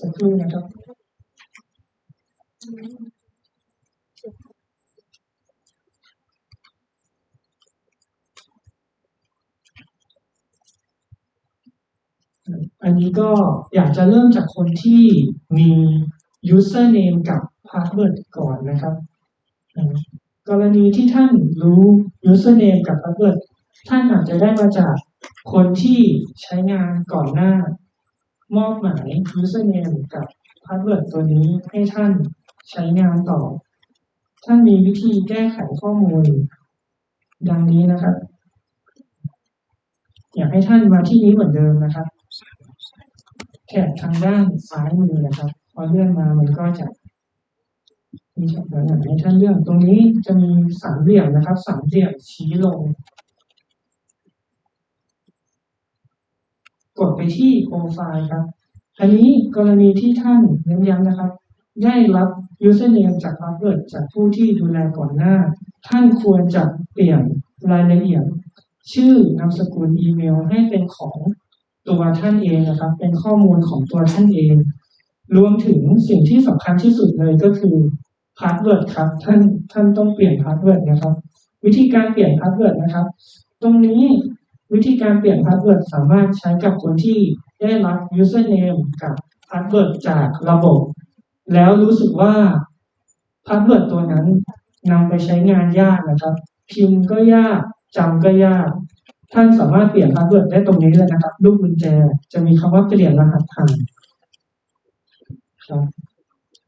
สักครู่นะครับอันนี้ก็อยากจะเริ่มจากคนที่มี username กับ password ก่อนนะครับ กรณีที่ท่านรู้ username กับ password ท่านอาจจะได้มาจากคนที่ใช้งานก่อนหน้า มอบหมาย username กับ password ตัวนี้ให้ท่านใช้งานต่อ ท่านมีวิธีแก้ไขข้อมูล ดังนี้นะครับ อยากให้ท่านมาที่นี้เหมือนเดิมนะครับแถบทางด้านซ้ายมือนะครับ พอเลื่อนมามันก็จะมีแถบนั้นให้ท่านเลือกตรงนี้จะมีสามเหลี่ยมนะครับ สามเหลี่ยมชี้ลง กดไปที่โปรไฟล์ครับ อันนี้กรณีที่ท่านเน้นย้ำนะครับ ได้รับ username จาก password จากผู้ที่ดูแลก่อนหน้า ท่านควรจะเปลี่ยนรายละเอียด ชื่อนามสกุลอีเมลให้เป็นของตัวท่านเองนะครับ เป็นข้อมูลของตัวท่านเอง รวมถึงสิ่งที่สำคัญที่สุดเลยก็คือพาสเวิร์ดครับท่านท่านต้องเปลี่ยนพาสเวิร์ดนะครับ วิธีการเปลี่ยนพาสเวิร์ดนะครับ ตรงนี้ วิธีการเปลี่ยนพาสเวิร์ดสามารถใช้กับคนที่ได้รับ username กับพาสเวิร์ดจากระบบ แล้วรู้สึกว่าพาสเวิร์ดตัวนั้นนำไปใช้งานยากนะครับ พิมพ์ก็ยากจำก็ยาก ท่านสามารถเปลี่ยนพาสเวิร์ดได้ตรงนี้เลยนะครับ ลูกกุญแจจะมีคำว่าเปลี่ยนรหัสผ่านครับ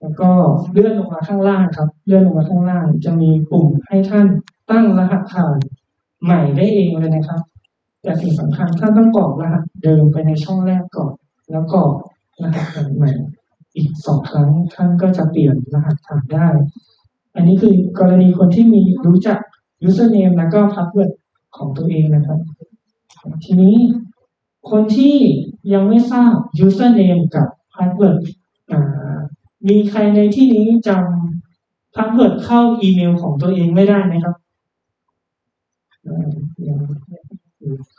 แล้วก็เลื่อนลงมาข้างล่างครับ เลื่อนลงมาข้างล่าง จะมีปุ่มให้ท่านตั้งรหัสผ่านใหม่ได้เองเลยนะครับ แต่สิ่งสำคัญท่านต้องกรอกรหัสเดิมไปในช่องแรกก่อน แล้วกรอกรหัสใหม่อีกสองครั้งท่านก็จะเปลี่ยนรหัสผ่านได้ อันนี้คือกรณีคนที่มีรู้จัก username แล้วก็ password ของตัวเองนะครับ ทีนี้คนที่ยังไม่ทราบ username กับ password มีใครในที่นี้จำ password เข้าอีเมลของตัวเองไม่ได้ไหมครับ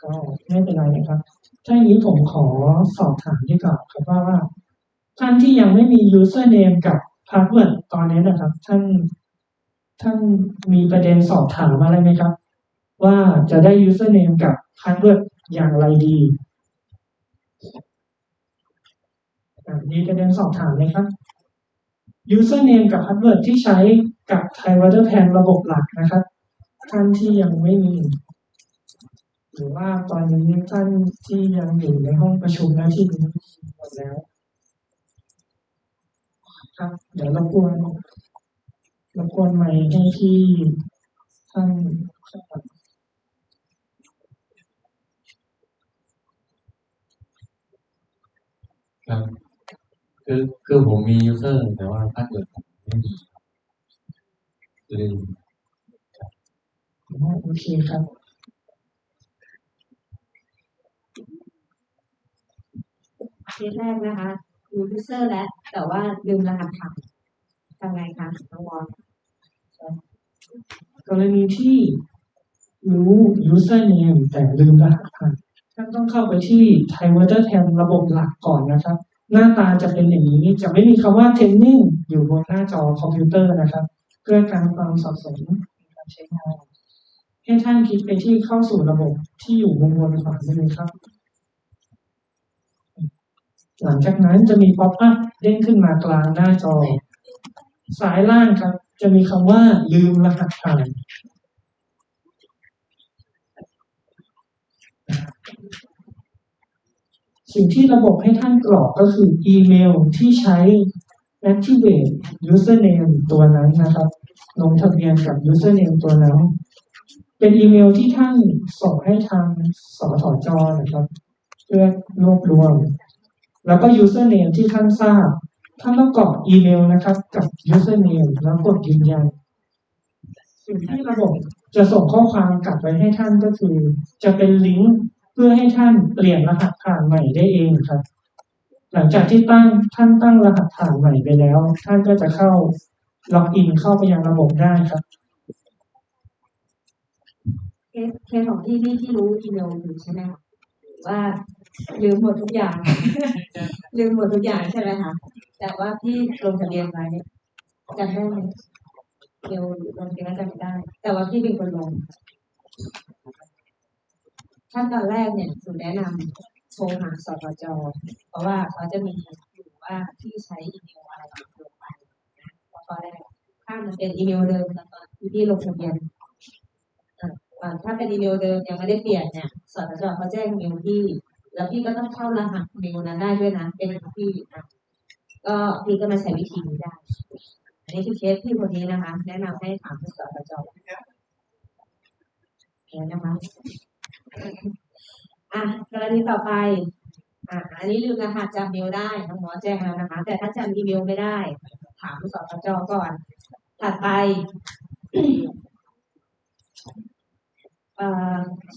ก็ไม่เป็นไรนะครับ ถ้าอย่างนี้ผมขอสอบถามดีกว่าครับว่าว่า ท่านที่ยังไม่มี username กับ password ตอนนี้นะครับ ท่านท่านมีประเด็นสอบถามอะไรไหมครับ ว่าจะได้ username กับ password อย่างไรดีมีประเด็นสอบถามไหมครับ username กับ password ที่ใช้กับ Thai Water Plan ระบบหลักนะครับ ท่านที่ยังไม่มี หรือว่าตอนนี้ท่านที่ยังอยู่ในห้องประชุมและที่นี้หมดแล้ว ครับ เดี๋ยวรบกวนรบกวนไมค์ให้ที่ท่านครับครับคือคือผมมียูเซอร์แต่ว่าถ้าเกิดผมไม่มีลืมอ๋อโอเคครับ เคสแรกนะคะมียูเซอร์แล้วแต่ว่าลืมรหัสผ่านทำไงคะน้องวอนกรณีที่รู้ username แต่ลืมรหัสผ่านท่านต้องเข้าไปที่ Thai Water Tan ระบบหลักก่อนนะครับ หน้าตาจะเป็นอย่างนี้ จะไม่มีคำว่า training อยู่บนหน้าจอคอมพิวเตอร์นะครับ เพื่อการความสับสในการใช้งานให้ท่านคลิกไปที่เข้าสู่ระบบที่อยู่บนบนขวามือครับ หลังจากนั้นจะมีป๊อปอัพเด้งขึ้นมากลางหน้าจอ สายล่างครับ จะมีคำว่าลืมรหัสผ่านสิ่งที่ระบบให้ท่านกรอกก็คืออีเมลที่ใช้ activate username ตัวนั้นนะครับ ลงทะเบียนกับ username ตัวนั้น เป็นอีเมลที่ท่านส่งให้ทางสถจนะครับ เพื่อรวบรวม แล้วก็ username ที่ท่านทราบ ท่านต้องกรอกอีเมลนะครับ กับ username แล้วกดยืนยันสิ่งที่ระบบจะส่งข้อความกลับไปให้ท่านก็คือ จะเป็นลิงก์เพื่อให้ท่านเปลี่ยนรหัสผ่านใหม่ได้เองครับ หลังจากที่ตั้งท่านตั้งรหัสผ่านใหม่ไปแล้ว ท่านก็จะเข้าล็อกอินเข้าไปยังระบบได้ครับเคสเคสของที่ที่ที่รู้อีเมลอยู่ใช่ไหมครือว่า ลืมหมดทุกอย่าง ลืมหมดทุกอย่างใช่ไหมคะแต่ว่าพี่ลงทะเบียนไว้จำได้ไหมเดี๋ยวลงทะเบียนแล้วจำไม่ได้ แต่ว่าพี่เป็นคนลงขั้นตอนแรกเนี่ยหนูแนะนำโทรหาสปจเพราะว่าเขาจะมีอยู่ว่าที่ใช้อีเมลอะไรลงไปนะข้อแรกถ้ามันเป็นอีเมลเดิมตอนที่พี่ลงทะเบียนอ่าถ้าเป็นอีเมลเดิมยังไม่ได้เปลี่ยนเนี่ยสตจเขาแจ้งเมลพี่ แล้วพี่ก็ต้องเข้ารหัสเมลนั้นได้ด้วยนะเป็นของพี่อะก็พี่ก็มาใช้วิธีนี้ได้อันนี้คือเคสพี่คนนี้นะคะ แนะนำให้ถามที่สตจเห็นนะคะอะกรณีต่อไปอะอันนี้ลืมรหัสจำเมลได้น้องหมอแจ้งแล้วนะคะ แต่ถ้าจำอีเมลไม่ได้ ถามผู้สตจก่อน ถัดไป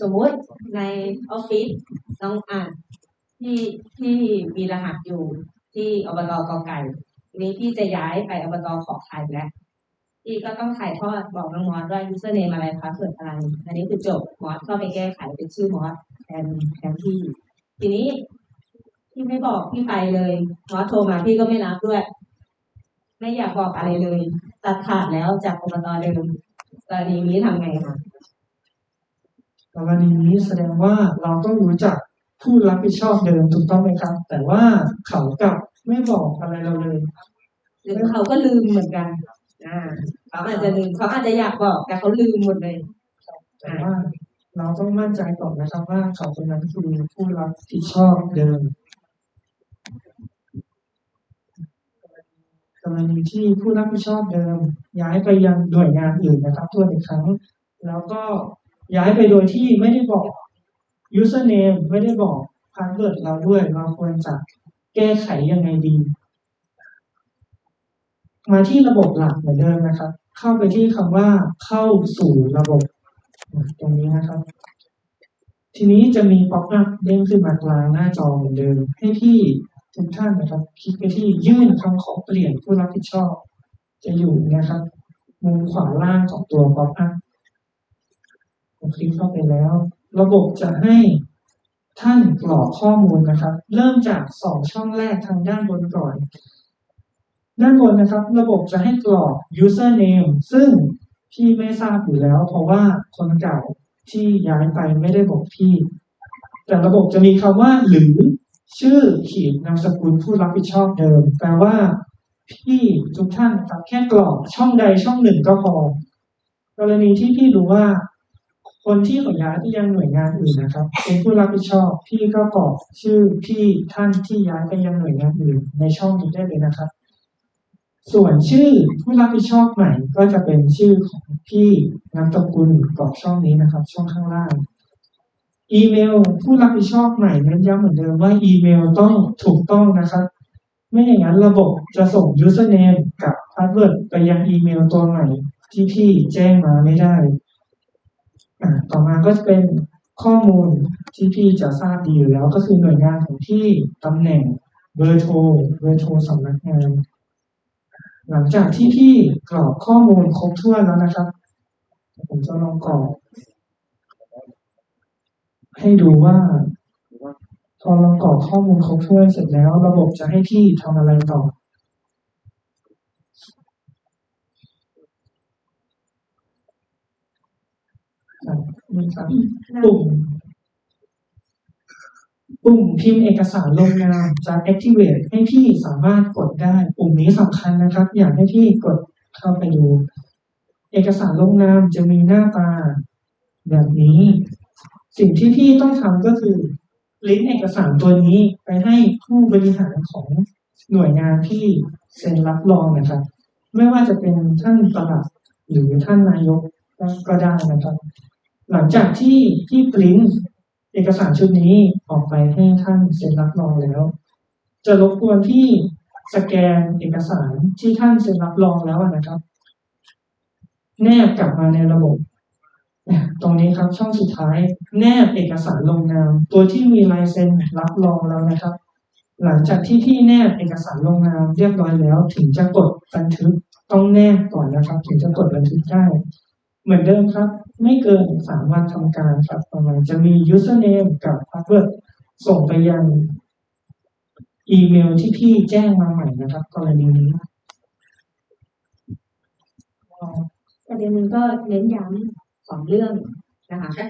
สมมุติในออฟฟิศน้องอ่านที่ที่มีรหัสอยู่ที่อบตกอไก่ทีนี้พี่จะย้ายไปอบตขอไข่แล้วพี่ก็ต้องถ่ายทอดบอกน้องมอสว่า username อะไรพาสเวิร์ดอะไร อันนี้คือจบมอสก็ไปแก้ไขเป็นชื่อมอสแทนแทนพี่ ทีนี้พี่ไม่บอกพี่ไปเลยมอสโทรมาพี่ก็ไม่รับด้วย ไม่อยากบอกอะไรเลย ตัดขาดแล้วจากอบตเดิมกรณีนี้ทำไงคะ กรณีนี้แสดงว่าเราต้องรู้จักผู้รับผิดชอบเดิมถูกต้องไหมครับ แต่ว่าเขากลับไม่บอกอะไรเราเลยหรือเขาก็ลืมเหมือนกันอ่าเขาอาจจะลืมเขาอาจจะอยากบอกแต่เขาลืมหมดเลยแต่ว่าเราต้องมั่นใจก่อนนะครับว่าเขาคนนั้นคือผู้รับผิดชอบเดิมกรณีที่ผู้รับผิดชอบเดิม ย้ายไปยังหน่วยงานอื่นนะครับตัวอีกครั้ง แล้วก็ ย้ายไปโดยที่ไม่ได้บอก username ไม่ได้บอก password เราด้วย เราควรจะแก้ไขยังไงดี มาที่ระบบหลักเหมือนเดิมนะครับ เข้าไปที่คำว่าเข้าสู่ระบบตรงนี้นะครับ ทีนี้จะมีป๊อปอัพเด้งขึ้นมากลางหน้าจอเหมือนเดิม ให้ที่ทุกท่านนะครับ คลิกไปที่ยื่นคำขอเปลี่ยนผู้รับผิดชอบ จะอยู่นะครับ มุมขวาล่างของตัวป๊อปอัพ คลิกเข้าไปแล้ว ระบบจะให้ท่านกรอกข้อมูลนะครับ เริ่มจากสองช่องแรกทางด้านบนก่อน ด้านบนนะครับ ระบบจะให้กรอก username ซึ่งพี่ไม่ทราบอยู่แล้ว เพราะว่าคนเก่าที่ย้ายไปไม่ได้บอกพี่ แต่ระบบจะมีคำว่าหรือชื่อขีดนามสกุลผู้รับผิดชอบเดิม แปลว่า พี่ทุกท่านครับแค่กรอกช่องใดช่องหนึ่งก็พอกรณีที่พี่รู้ว่า คนที่ขาย้ายไปยังหน่วยงานอื่นนะครับ เป็นผู้รับผิดชอบพี่ก็กรอกชื่อพี่ท่านที่ย้ายไปยังหน่วยงานอื่น ในช่องนี้ได้เลยนะครับ ส่วนชื่อผู้รับผิดชอบใหม่ก็จะเป็นชื่อของพี่นามสกุลกรอกช่องนี้นะครับ ช่องข้างล่าง อีเมลผู้รับผิดชอบใหม่เน้นย้ำเหมือนเดิมว่าอีเมลต้องถูกต้องนะครับ ไม่อย่างนั้นระบบจะส่ง username กับ password ไปยังอีเมลตัวใหม่ที่พี่แจ้งมาไม่ได้ ต่อมาก็จะเป็นข้อมูลที่พี่จะทราบดีอยู่แล้วก็คือหน่วยงานของพี่ตำแหน่งเบอร์โทรเบอร์โทรสำนักงานหลังจากที่พี่กรอกข้อมูลครบถ้วนแล้วนะครับ ผมจะลองกรอกให้ดูว่า พอเรากรอกข้อมูลครบถ้วนเสร็จแล้ว ระบบจะให้พี่ทำอะไรต่อ อะครับปุ่ม ปุ่มพิมพ์เอกสารลงนามจะ activate ให้พี่สามารถกดได้ ปุ่มนี้สำคัญนะครับ อยากให้พี่กดเข้าไปดู เอกสารลงนามจะมีหน้าตา แบบนี้ สิ่งที่พี่ต้องทำก็คือลิงก์เอกสารตัวนี้ไปให้ผู้บริหารของหน่วยงานที่เซ็นรับรองนะครับ ไม่ว่าจะเป็นท่านประหลัดหรือท่านนายกก็ได้นะครับ หลังจากที่ที่ปริ้นเอกสารชุดนี้ออกไปให้ท่านเซ็นรับรองแล้ว จะรบกวนที่สแกนเอกสารที่ท่านเซ็นรับรองแล้วนะครับ แนบกลับมาในระบบตรงนี้ครับช่องสุดท้ายแนบเอกสารลงนาม ตัวที่มีลายเซ็นรับรองแล้วนะครับ หลังจากที่พี่แนบเอกสารลงนามเรียบร้อยแล้ว ถึงจะกดบันทึกต้องแนบก่อนนะครับ ถึงจะกดบันทึกได้ เหมือนเดิมครับ ไม่เกินสามวันทำการครับประมาณจะมี username กับ password ส่งไปยังอีเมลที่พี่แจ้งมาใหม่นะครับ กรณีนี้ประเด็นหนึงก็เน้นย้ำสองเรื่องนะคะ